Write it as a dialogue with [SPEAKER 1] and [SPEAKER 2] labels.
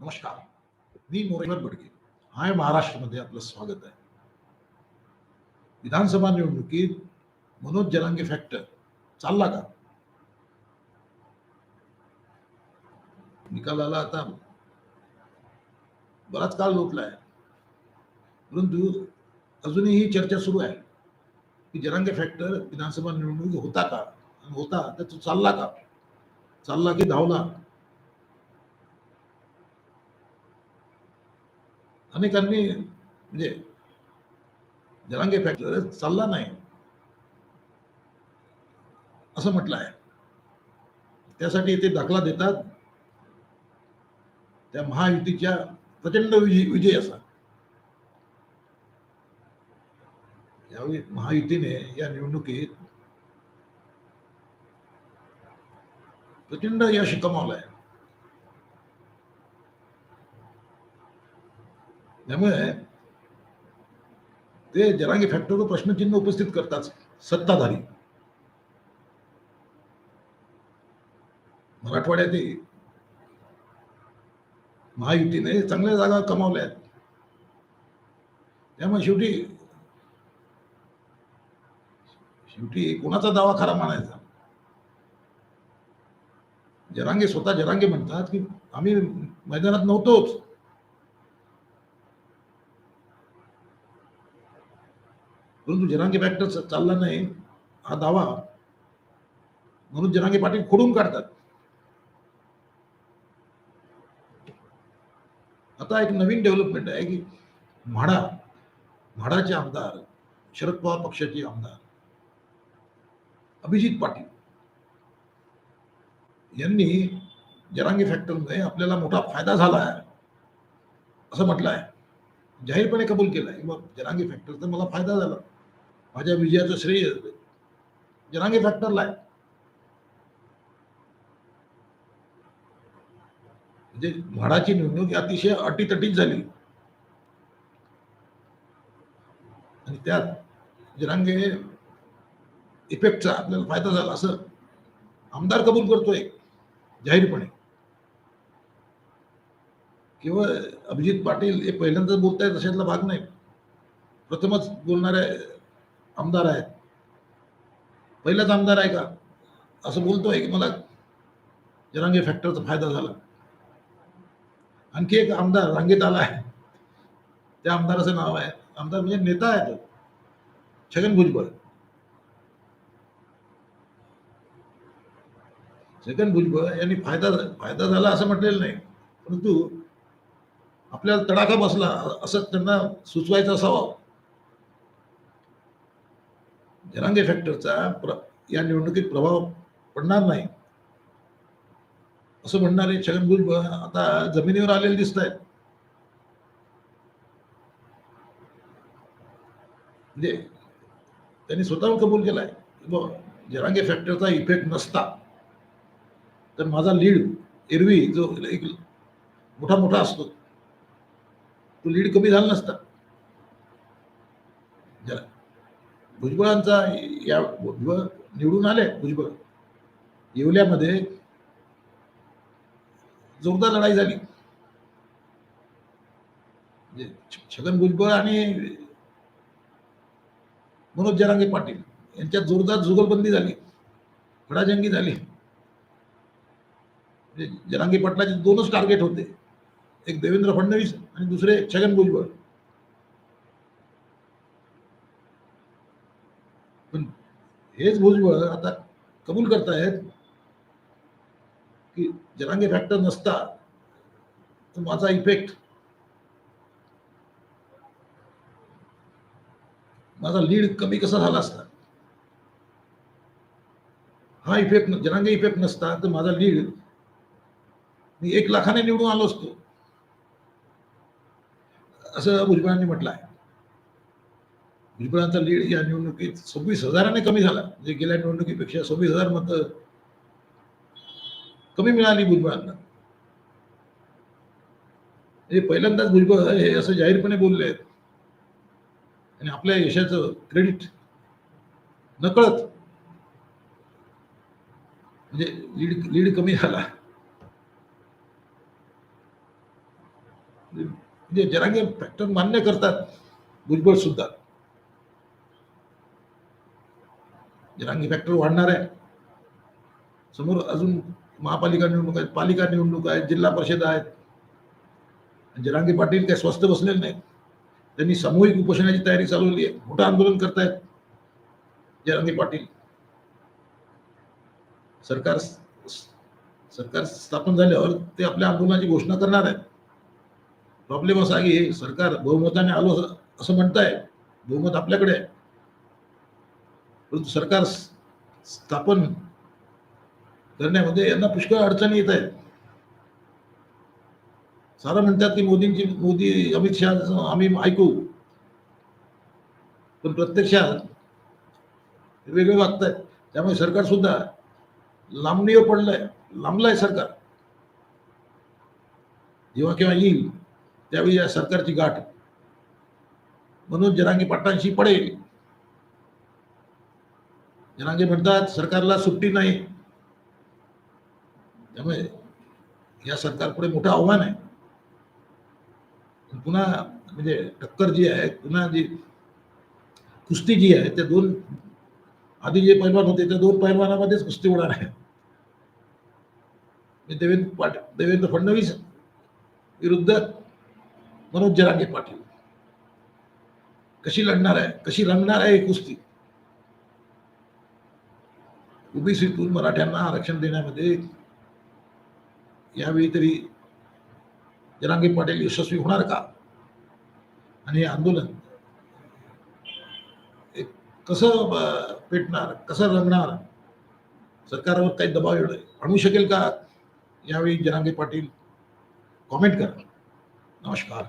[SPEAKER 1] नमस्कार. मी मोरेश्वर बडगे. हाय महाराष्ट्रमध्ये आपलं स्वागत आहे. विधानसभा निवडणुकीत मनोज जरांगे फॅक्टर चालला का? निकालाला आता बराच काळ लोटला आहे. परंतु अजूनही ही चर्चा सुरू आहे की जरांगे फॅक्टर विधानसभा निवडणुकीत होता का? होता तर तो चालला का? चालला की धावला? अनेकांनी म्हणजे जलांगे फॅक्टर चालला नाही. असं म्हटलं आहे त्यासाठी ते दाखला देतात. त्या महायुतीच्या प्रचंड विजय विजय असा यावेळी महायुतीने या निवडणुकीत प्रचंड यश कमावलं आहे त्यामुळे ते जरांगी फॅक्टरवर प्रश्नचिन्ह उपस्थित करतात सत्ताधारी. मराठवाड्यातही महायुतीने चांगल्या जागा कमावल्या आहेत त्यामुळे शेवटी शेवटी कोणाचा दावा खरा मानायचा? जरांगे स्वतः जरांगे म्हणतात की आम्ही मैदानात नव्हतोच. परंतु जनांगी फॅक्टर चालला नाही हा दावा. म्हणून जनांगी पाटील खोडून काढतात. आता एक नवीन डेव्हलपमेंट आहे की म्हाडा म्हाडाचे आमदार शरद पवार पक्षाचे आमदार अभिजित पाटील. यांनी जरांगी फॅक्टरमध्ये आपल्याला मोठा फायदा झाला आहे असं म्हटलं आहे जाहीरपणे कबूल केलं आहे की जरांगी फॅक्टरचा मला फायदा झाला. माझ्या विजयाचं श्रेय. जनांगी फॅक्टरला आहे. म्हणजे म्हाडाची निवडणूक अतिशय अटीतटीत झाली. आणि त्यात जनांगे इफेक्टचा आपल्याला फायदा झाला असं आमदार कबूल करतोय जाहीरपणे. केवळ अभिजित पाटील हे पहिल्यांदाच बोलतायत अशातला भाग नाही. प्रथमच बोलणाऱ्या आमदार आहेत. पहिलाच आमदार आहे का? असं बोलतोय की मला जरांगे फॅक्टरचा फायदा झाला. आणखी एक आमदार रांगेत आला आहे. त्या आमदाराचं नाव आहे. आमदार म्हणजे नेता आहे तो. छगन भुजबळ. छगन भुजबळ यांनी फायदा फायदा झाला असं म्हटलेलं नाही. परंतु आपल्याला तडाखा बसला असं त्यांना सुचवायचं असावं. जनांगी फॅक्टरचा प्र या निवडणुकीत प्रभाव पडणार नाही. असं म्हणणारे छगन भुजबळ आता जमिनीवर आलेले दिसत आहेत म्हणजे त्यांनी स्वतःहून कबूल केलाय. की जरांगे फॅक्टरचा इफेक्ट नसता. तर माझा लीड एरवी जो एक मोठा मोठा असतो तो लीड कमी झाला नसता. जरा भुजबळांचा या भुजबळ निवडून आले भुजबळ. येवल्यामध्ये जोरदार लढाई झाली. म्हणजे छगन भुजबळ आणि मनोज जरांगे पाटील यांच्यात जोरदार जुगलबंदी झाली. खडाजंगी झाली. म्हणजे जरांगे पाटलाचे दोनच टार्गेट होते. एक देवेंद्र फडणवीस आणि दुसरे छगन भुजबळ. पण हेच भुजबळ आता कबूल करतायत की जरांगे फॅक्टर नसता तर माझा इफेक्ट माझा लीड कमी कसा झाला असता? हा इफेक्ट जनांगे इफेक्ट नसता तर माझा लीड मी एक लाखाने निवडून आलो असतो. असं भुजबळांनी म्हटलं आहे. भुजबळांचा लीड या निवडणुकीत सव्वीस हजाराने कमी झाला. म्हणजे गेल्या निवडणुकीपेक्षा सव्वीस हजार मतं कमी मिळाली भुजबळांना म्हणजे पहिल्यांदाच भुजबळ हे असं जाहीरपणे बोलले आहेत. आणि आपल्या यशाचं क्रेडिट नकळत म्हणजे लीड लीड कमी झाला. म्हणजे जरांगे फॅक्टर मान्य करतात भुजबळ सुद्धा. जरांगी फॅक्टर वाढणार आहे. समोर अजून महापालिका निवडणूक आहेत पालिका निवडणूक आहेत जिल्हा परिषद आहेत. जरांगी पाटील काही स्वस्त बसलेले नाहीत. त्यांनी सामूहिक उपोषणाची तयारी चालवली आहे. मोठं आंदोलन करतायत जरांगी पाटील. सरकार सरकार स्थापन झाल्यावर ते आपल्या आंदोलनाची घोषणा करणार आहेत. प्रॉब्लेम असा आहे की सरकार बहुमताने आलो असं- असं म्हणताय बहुमत आपल्याकडे आहे. परंतु सरकार स्थापन करण्यामध्ये यांना पुष्कळ अडचणी येत आहेत. सारं म्हणतात की मोदींची मोदी अमित शहा आम्ही ऐकू पण प्रत्यक्षात वेगळे वागत आहेत त्यामुळे सरकार सुद्धा लांबणीवर पडलंय लांबलाय सरकार. जेव्हा केव्हा येईल त्यावेळी या सरकारची गाठ. मनोज जरांगे पाटलांशी पडेल. जरांगे म्हणतात सरकारला सुट्टी नाही. त्यामुळे या सरकारपुढे मोठं आव्हान आहे. पुन्हा म्हणजे टक्कर जी आहे पुन्हा जी कुस्ती जी आहे त्या दोन आधी जे पैलवान होते त्या दोन पैलवानामध्येच कुस्ती होणार आहे. देवेंद्र पाटील देवेंद्र फडणवीस विरुद्ध मनोज जरांगे पाटील. कशी लढणार आहे कशी रंगणार आहे कुस्ती? ओबीसीतून मराठ्यांना आरक्षण देण्यामध्ये यावेळी तरी जरांगे पाटील यशस्वी होणार का? आणि हे आंदोलन कसं पेटणार कसं रंगणार? सरकारवर काही दबाव एवढं आणू शकेल का? यावेळी जरांगे पाटील कॉमेंट करा. नमस्कार.